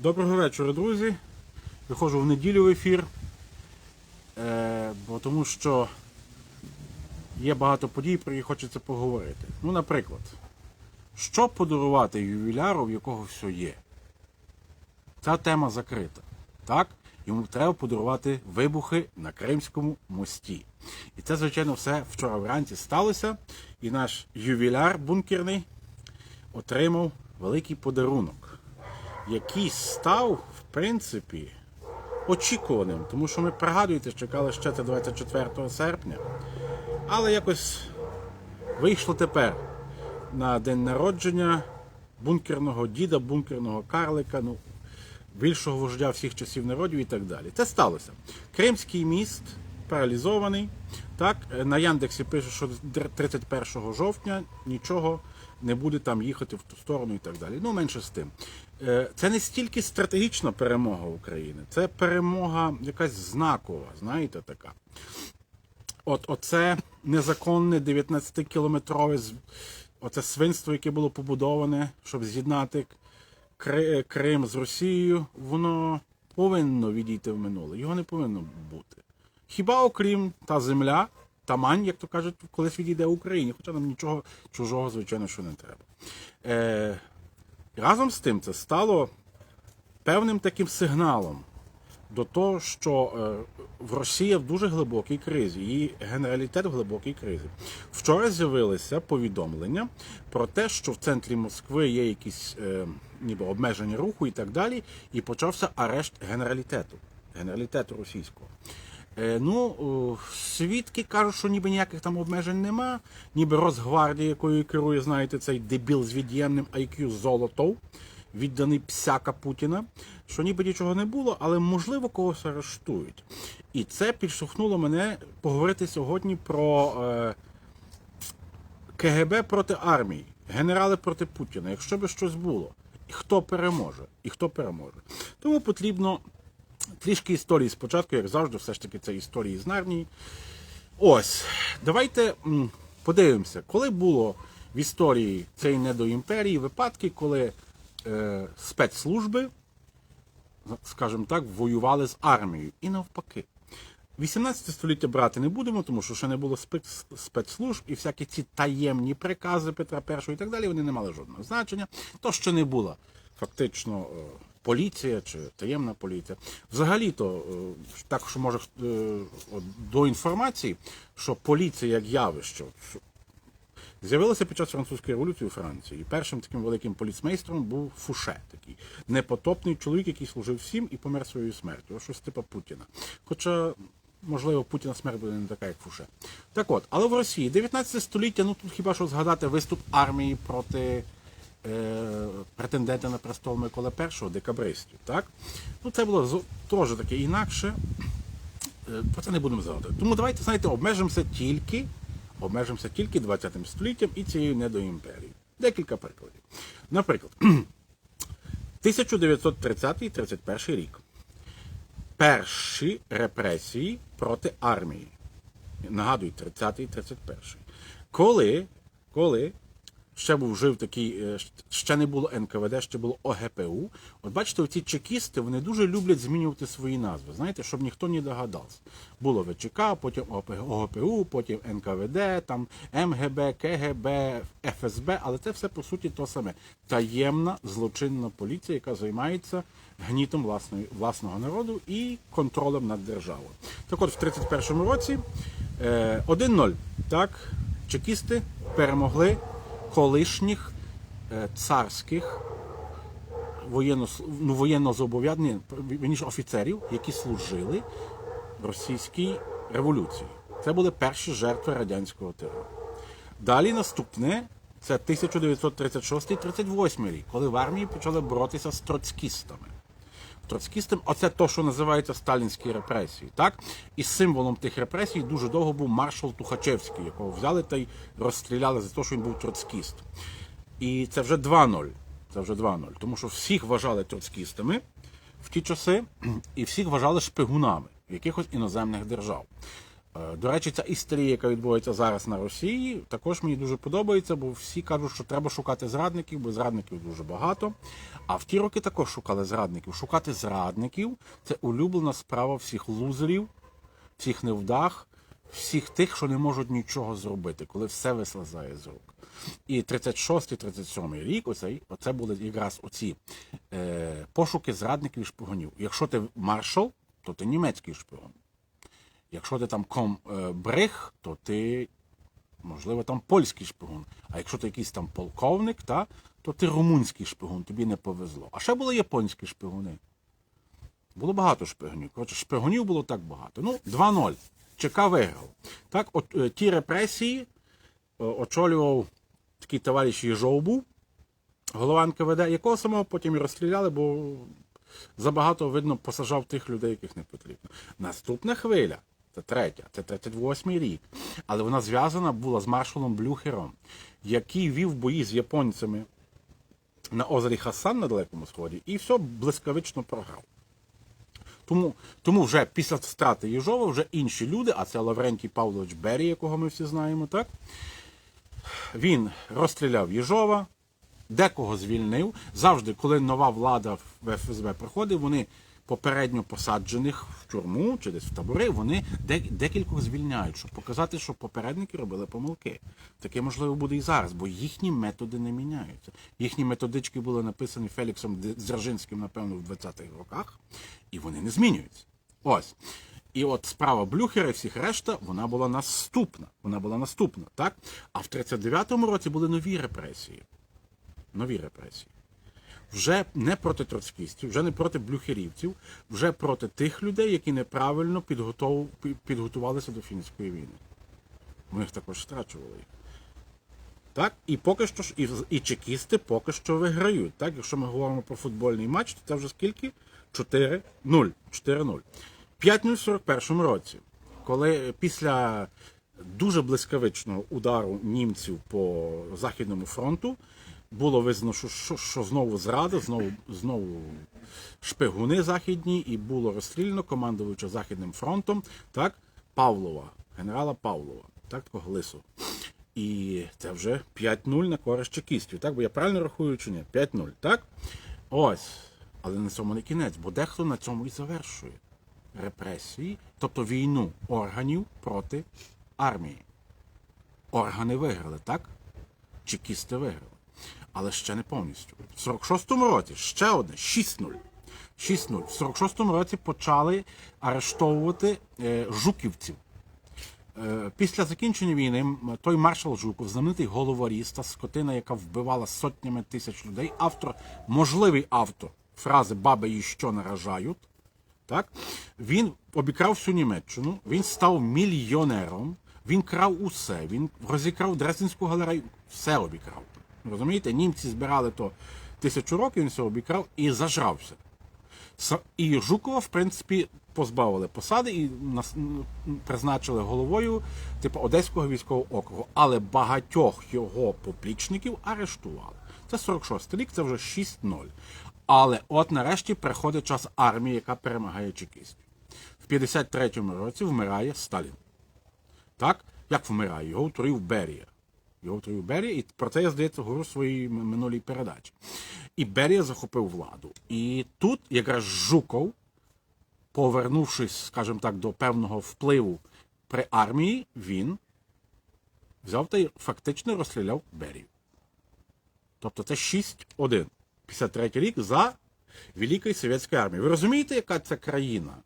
Доброго вечора, друзі. Виходжу в неділю в ефір, е, бо тому що є багато подій, про які хочеться поговорити. Ну, наприклад, що подарувати ювіляру, в якого все є? Ця тема закрита. Так? Йому треба подарувати вибухи на Кримському мості. І це, звичайно, все вчора вранці сталося. І наш ювіляр бункерний отримав великий подарунок, який став, в принципі, очікуваним, тому що ми пригадуєте, чекали ще це 24 серпня. Але якось вийшло тепер на день народження бункерного діда, бункерного карлика, ну, більшого вождя всіх часів народів і так далі. Це сталося. Кримський міст паралізований. Так, на Яндексі пише, що 31 жовтня нічого не буде там їхати в ту сторону і так далі. Ну, менше з тим. Е, Це не стільки стратегічна перемога України, це перемога якась знакова, знаєте, така. От оце незаконне 19-кілометрове оце свинство, яке було побудоване, щоб з'єднати Крим з Росією, воно повинно відійти в минуле. Його не повинно бути. Хіба окрім та земля, та мань, як то кажуть, колись відійде Україні, хоча нам нічого чужого, звичайно, що не треба. Е, разом з тим це стало певним таким сигналом до того, що е, в Росія в дуже глибокій кризі, її генералітет в глибокій кризі. Вчора з'явилися повідомлення про те, що в центрі Москви є якісь е, ніби обмеження руху і так далі, і почався арешт генералітету, генералітету російського. Е, ну, свідки кажуть, що ніби ніяких там обмежень нема, ніби Росгвардія, якою керує, знаєте, цей дебіл з від'ємним IQ Золотов, відданий псяка Путіна, що ніби нічого не було, але можливо когось арештують. І це підштовхнуло мене поговорити сьогодні про е, КГБ проти армії, генерали проти Путіна. Якщо би щось було, хто переможе, і хто переможе. Тому потрібно трішки історії спочатку, як завжди, все ж таки це історії з Нарнії. Ось, давайте подивимося, коли було в історії цієї недоімперії випадки, коли е, спецслужби, скажімо так, воювали з армією і навпаки. 18 століття брати не будемо, тому що ще не було спецслужб і всякі ці таємні прикази Петра І і так далі, вони не мали жодного значення. То, що не була фактично е, поліція чи таємна поліція. Взагалі-то, е, так що може е, до інформації, що поліція як явище, що З'явилося під час французької революції у Франції. І першим таким великим поліцмейстром був Фуше, такий непотопний чоловік, який служив всім і помер своєю смертю. Ось щось типа Путіна. Хоча, можливо, Путіна смерть буде не така, як Фуше. Так от, але в Росії 19 століття, ну тут хіба що згадати виступ армії проти претендента на престол Миколи І, декабристів. Так? Ну, це було теж таке інакше. Е, Про це не будемо згадувати. Тому давайте, знаєте, обмежимося тільки, обмежимося тільки 20 століттям і цією недоімперією. Декілька прикладів. Наприклад, 1930-31 рік. Перші репресії проти армії. Нагадую, 30-й 31 Коли, коли ще був жив такий, е, ще не було НКВД, ще було ОГПУ. От бачите, оці чекісти вони дуже люблять змінювати свої назви. Знаєте, щоб ніхто не догадався. Було ВЧК, потім ОГПУ, потім НКВД, там МГБ, КГБ, ФСБ, але це все по суті то саме. Таємна злочинна поліція, яка займається гнітом власної, власного народу і контролем над державою. Так от в 31-му році е, 1-0. Так, чекісти перемогли колишніх е, царських воєнно, ну, воєнно офіцерів, які служили російській революції. Це були перші жертви радянського терору. Далі наступне це 1936-38 рік, коли в армії почали боротися з троцкістами. Троцкістам, оце то, що називається сталінські репресії. Так? І символом тих репресій дуже довго був маршал Тухачевський, якого взяли та й розстріляли за те, що він був троцкіст. І це вже 2-0. Це вже 2-0. Тому що всіх вважали троцкістами в ті часи, і всіх вважали шпигунами якихось іноземних держав. Е, До речі, ця істерія, яка відбувається зараз на Росії, також мені дуже подобається, бо всі кажуть, що треба шукати зрадників, бо зрадників дуже багато. А в ті роки також шукали зрадників. Шукати зрадників це улюблена справа всіх лузерів, всіх невдах, всіх тих, що не можуть нічого зробити, коли все вислизає з рук. І 36-37 рік, оцей, оце були якраз оці е, пошуки зрадників і шпигунів. Якщо ти маршал, то ти німецький шпигун. Якщо ти там комбриг, то ти, можливо, там польський шпигун. А якщо ти якийсь там полковник, та, то ти румунський шпигун, тобі не повезло. А ще були японські шпигуни. Було багато шпигунів. Коротше, шпигунів було так багато. Ну, 2-0. ЧК виграв. Так, от е, ті репресії е, очолював такий товариш Єжов був, голова НКВД, якого самого потім і розстріляли, бо забагато, видно, посажав тих людей, яких не потрібно. Наступна хвиля, це третя, це 38-й рік. Але вона зв'язана була з маршалом Блюхером, який вів бої з японцями на озері Хасан на Далекому Сході, і все блискавично програв. Тому, тому вже після страти Єжова вже інші люди, а це Лаврентій Павлович Берій, якого ми всі знаємо, так? Він розстріляв Єжова, декого звільнив. Завжди, коли нова влада в ФСБ приходить, вони попередньо посаджених в тюрму чи десь в табори, вони декількох звільняють, щоб показати, що попередники робили помилки. Таке можливо буде і зараз, бо їхні методи не міняються. Їхні методички були написані Феліксом Дзержинським, напевно, в 20-х роках, і вони не змінюються. Ось. І от справа Блюхера і всіх решта, вона була наступна. Вона була наступна, так? А в 39-му році були нові репресії. Нові репресії. Вже не проти троцкістів, вже не проти блюхерівців, вже проти тих людей, які неправильно підготувалися до фінської війни. Ми їх також страчували. Так, і поки що і, і чекісти поки що виграють. Так, якщо ми говоримо про футбольний матч, то це вже скільки? 4-0. 4-0. 5-0 в 41-му році, коли після дуже блискавичного удару німців по Західному фронту було визнано, що, що, що знову зрада, знову, знову шпигуни західні, і було розстріляно командувача Західним фронтом, так, Павлова, генерала Павлова, так, такого лису. І це вже 5-0 на користь чекістів. Так, бо я правильно рахую чи ні? 5-0, так? Ось. Але на цьому не кінець, бо дехто на цьому і завершує репресії, тобто війну органів проти армії. Органи виграли, так? Чекісти виграли. Але ще не повністю. В 46-му році ще одне 6-0. 6-0. В 46-му році почали арештовувати е, жуківців. Е, Після закінчення війни той маршал Жуков, знаменитий головоріз та скотина, яка вбивала сотнями тисяч людей, автор, можливий автор фрази Баби її що наражають, так? Він обікрав всю Німеччину, він став мільйонером, він крав усе, він розікрав Дрезденську галерею, все обікрав. Розумієте, німці збирали то тисячу років, він все обікрав і зажрався. І Жукова, в принципі, позбавили посади і призначили головою типу Одеського військового округу. Але багатьох його поплічників арештували. Це 46-й рік, це вже 6-0. Але от нарешті приходить час армії, яка перемагає чекістів. В 53-му році вмирає Сталін. Так? Як вмирає? Його утворив Берія. Його утворив Берія, і про це я, здається, говорю в своїй минулій передачі. І Берія захопив владу. І тут якраз Жуков, повернувшись, скажімо так, до певного впливу при армії, він взяв та й фактично розстріляв Берію. Тобто це 6-1. 53 рік за Великою Совєтською армією. Ви розумієте, яка це країна?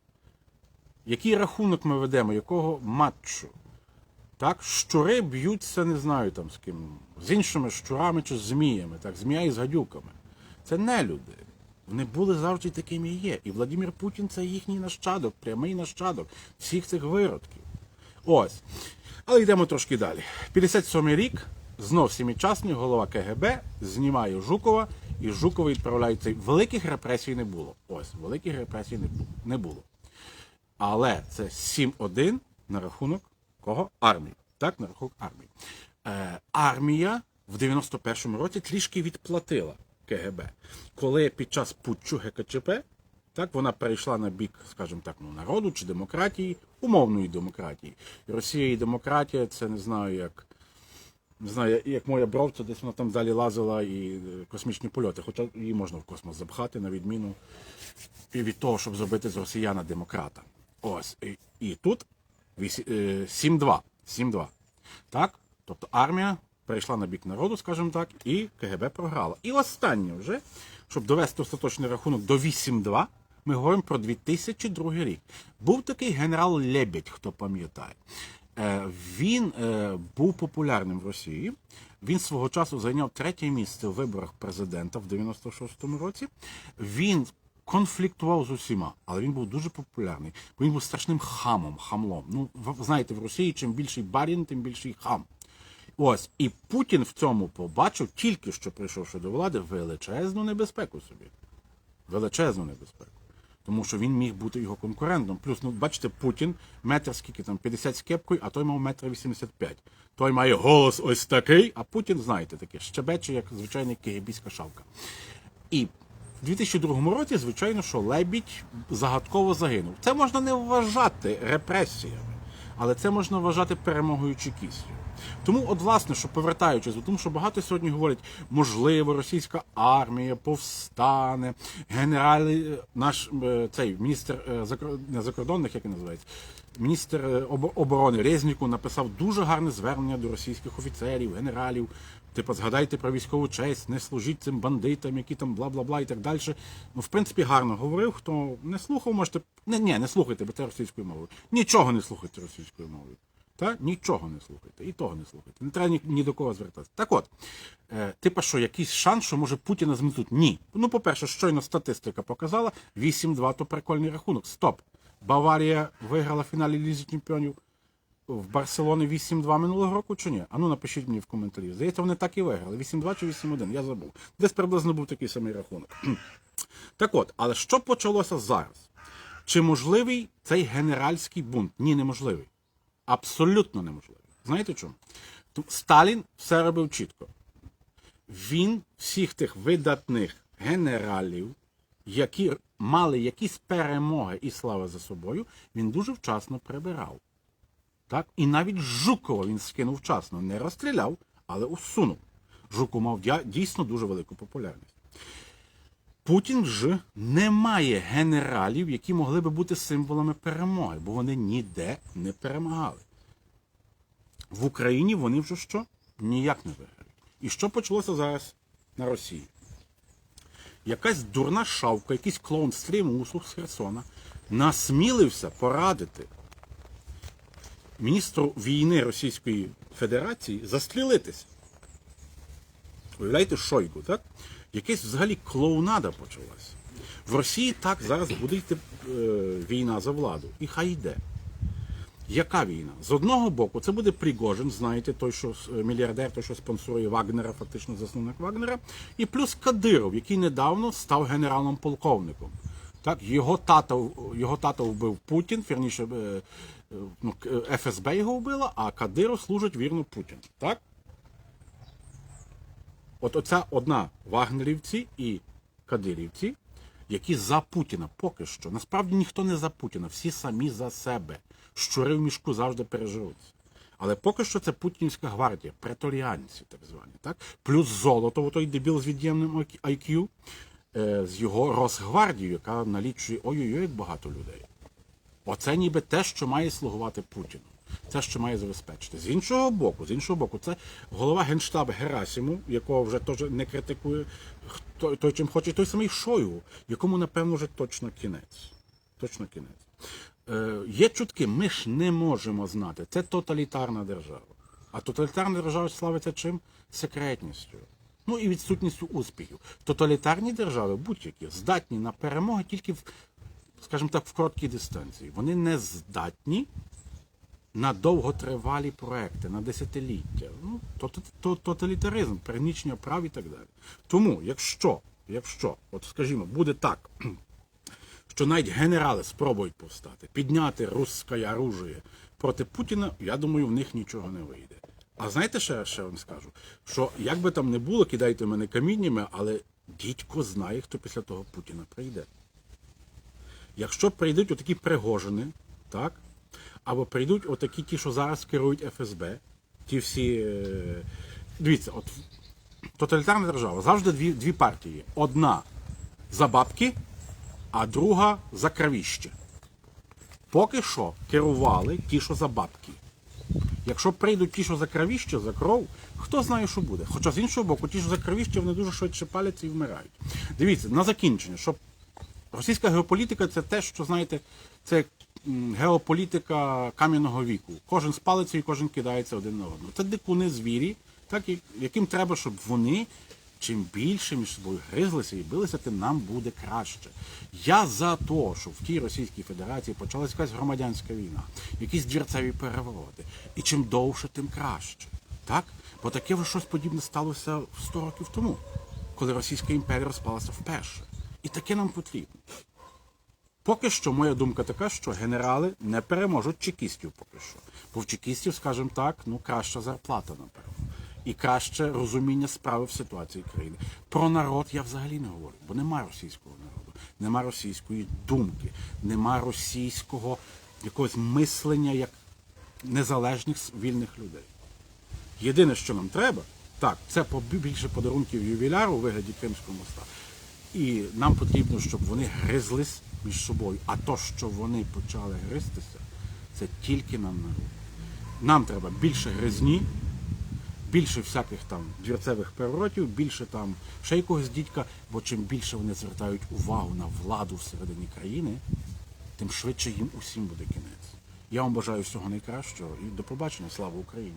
Який рахунок ми ведемо, якого матчу? Так, щури б'ються, не знаю там з ким, з іншими щурами чи з зміями, так, змія із гадюками. Це не люди. Вони були завжди такими і є. І Владимир Путін це їхній нащадок, прямий нащадок всіх цих виродків. Ось. Але йдемо трошки далі. 57-й рік, знов сімічасний голова КГБ знімає Жукова, і Жукова відправляється. Великих репресій не було. Ось, великих репресій не було. Не було. Але це 7-1 на рахунок кого? Армії. Так, на рахунок армії. Е, армія в 91-му році трішки відплатила КГБ. Коли під час путчу ГКЧП Так, вона перейшла на бік, скажімо так, ну, народу чи демократії, умовної демократії. Росія і демократія це не знаю як. Не знаю, як- моя бровця, десь вона там далі лазила і е, космічні польоти, хоча її можна в космос запхати, на відміну від того, щоб зробити з росіяна демократа. Ось. І, і тут 7-2. 7-2. Так? Тобто армія перейшла на бік народу, скажімо так, і КГБ програла. І останнє вже, щоб довести остаточний рахунок до 8-2, ми говоримо про 2002 рік. Був такий генерал Лебедь, хто пам'ятає. Е, Він е, був популярним в Росії. Він свого часу зайняв третє місце в виборах президента в 96-му році. Він конфліктував з усіма, але він був дуже популярний. Бо він був страшним хамом, хамлом. Ну, ви знаєте, в Росії чим більший барін, тим більший хам. Ось і Путін в цьому побачив, тільки що прийшовши до влади, величезну небезпеку собі. Величезну небезпеку. Тому що він міг бути його конкурентом. Плюс, ну бачите, Путін метр скільки там 50 з кепкою, а той мав метр 85. Той має голос ось такий, а Путін, знаєте, таке щебече, як звичайний кигибійська шавка. І в 2002 році, звичайно, що Лебідь загадково загинув. Це можна не вважати репресіями, але це можна вважати перемогою чекістів. Тому, от, власне, що повертаючись, тому що багато сьогодні говорять, можливо, російська армія повстане, генерали, наш е, цей міністр е, не закордонних, як він називається, міністр е, оборони Резніку написав дуже гарне звернення до російських офіцерів, генералів. Типу, згадайте про військову честь, не служіть цим бандитам, які там бла-бла-бла і так далі. Ну, в принципі, гарно говорив. Хто не слухав, можете. Не, ні, не слухайте, бо це російською мовою. Нічого не слухайте російською мовою. Та? Нічого не слухайте. І того не слухайте. Не треба ні, ні до кого звертатися. Так от, е, типа що, якийсь шанс, що може Путіна зметуть? Ні. Ну, по-перше, щойно статистика показала, 8-2 то прикольний рахунок. Стоп. Баварія виграла в фіналі Лізі Чемпіонів в Барселоні 8-2 минулого року чи ні? А ну напишіть мені в коментарі. Здається, вони так і виграли. 8-2 чи 8-1, я забув. Десь приблизно був такий самий рахунок. так от, але що почалося зараз? Чи можливий цей генеральський бунт? Ні, неможливий. Абсолютно неможливий. Знаєте чому? Сталін все робив чітко. Він всіх тих видатних генералів, які мали якісь перемоги і слави за собою, він дуже вчасно прибирав. Так? І навіть Жукова він скинув вчасно. Не розстріляв, але усунув. Жуков мав дійсно дуже велику популярність. Путін ж не має генералів, які могли би бути символами перемоги, бо вони ніде не перемагали. В Україні вони вже що? Ніяк не виграють. І що почалося зараз на Росії? Якась дурна шавка, якийсь клоун стрімусу з Херсона насмілився порадити міністру війни Російської Федерації застрілитися. Уявляєте, Шойгу, так? Якась взагалі клоунада почалася. В Росії так зараз буде йти е, війна за владу. І хай йде. Яка війна? З одного боку, це буде Пригожин, знаєте, той, що е, мільярдер, той, що спонсорує Вагнера, фактично засновник Вагнера, і плюс Кадиров, який недавно став генералом полковником. Так, його тата, його тата вбив Путін, вірніше, е, е, ну, ФСБ його вбила, а Кадиров служить вірно Путіну. Так? От оця одна вагнерівці і кадирівці, які за Путіна поки що. Насправді ніхто не за Путіна, всі самі за себе. Щури в мішку завжди переживуться. Але поки що це путінська гвардія, преторіанці, так звані. Так? Плюс золото, той дебіл з від'ємним IQ, е, з його Росгвардією, яка налічує ой-ой-ой, багато людей. Оце ніби те, що має слугувати Путіну. Це, що має забезпечити. З іншого боку, з іншого боку, це голова Генштабу Герасимов, якого вже теж не критикує хто, той, чим хоче, той самий Шойгу, якому, напевно, вже точно кінець. Точно кінець. Е, є чутки, ми ж не можемо знати. Це тоталітарна держава. А тоталітарна держава славиться чим? Секретністю. Ну і відсутністю успіхів. Тоталітарні держави, будь-які, здатні на перемоги тільки в, скажімо так, в короткій дистанції. Вони не здатні на довготривалі проекти, на десятиліття. Ну, то, то, то, тоталітаризм, перегнічення прав і так далі. Тому, якщо, якщо, от скажімо, буде так, що навіть генерали спробують повстати, підняти русське оружие проти Путіна, я думаю, в них нічого не вийде. А знаєте, ще, ще вам скажу, що як би там не було, кидайте мене каміннями, але дідько знає, хто після того Путіна прийде. Якщо прийдуть отакі Пригожини, так? Або прийдуть отакі ті, що зараз керують ФСБ, ті всі. е, Дивіться, от тоталітарна держава завжди дві, дві партії. Одна за бабки, а друга за кровіще. Поки що керували ті, що за бабки. Якщо прийдуть ті, що за кровіще, за кров, хто знає, що буде. Хоча з іншого боку, ті, що за кровіще, вони дуже швидше паляться і вмирають. Дивіться, на закінчення, щоб російська геополітика це те, що знаєте, це геополітика кам'яного віку. Кожен спалиться і кожен кидається один на одного. Це дикуни звірі, так, і- яким треба, щоб вони чим більше між собою гризлися і билися, тим нам буде краще. Я за те, що в тій Російській Федерації почалась якась громадянська війна, якісь двірцеві перевороти. І чим довше, тим краще. Так? Бо таке вже щось подібне сталося 100 років тому, коли Російська імперія розпалася вперше. І таке нам потрібно. Поки що моя думка така, що генерали не переможуть чекістів поки що. Бо в чекістів, скажімо так, ну краща зарплата, напевно. І краще розуміння справи в ситуації країни. Про народ я взагалі не говорю, бо нема російського народу, нема російської думки, нема російського якогось мислення як незалежних вільних людей. Єдине, що нам треба, так, це побільше подарунків ювіляру у вигляді Кримського моста. І нам потрібно, щоб вони гризлись між собою. А то, що вони почали гризтися, це тільки нам на руку. Нам треба більше гризні, більше всяких там двірцевих переворотів, більше там ще якогось дідька, бо чим більше вони звертають увагу на владу всередині країни, тим швидше їм усім буде кінець. Я вам бажаю всього найкращого і до побачення. Слава Україні!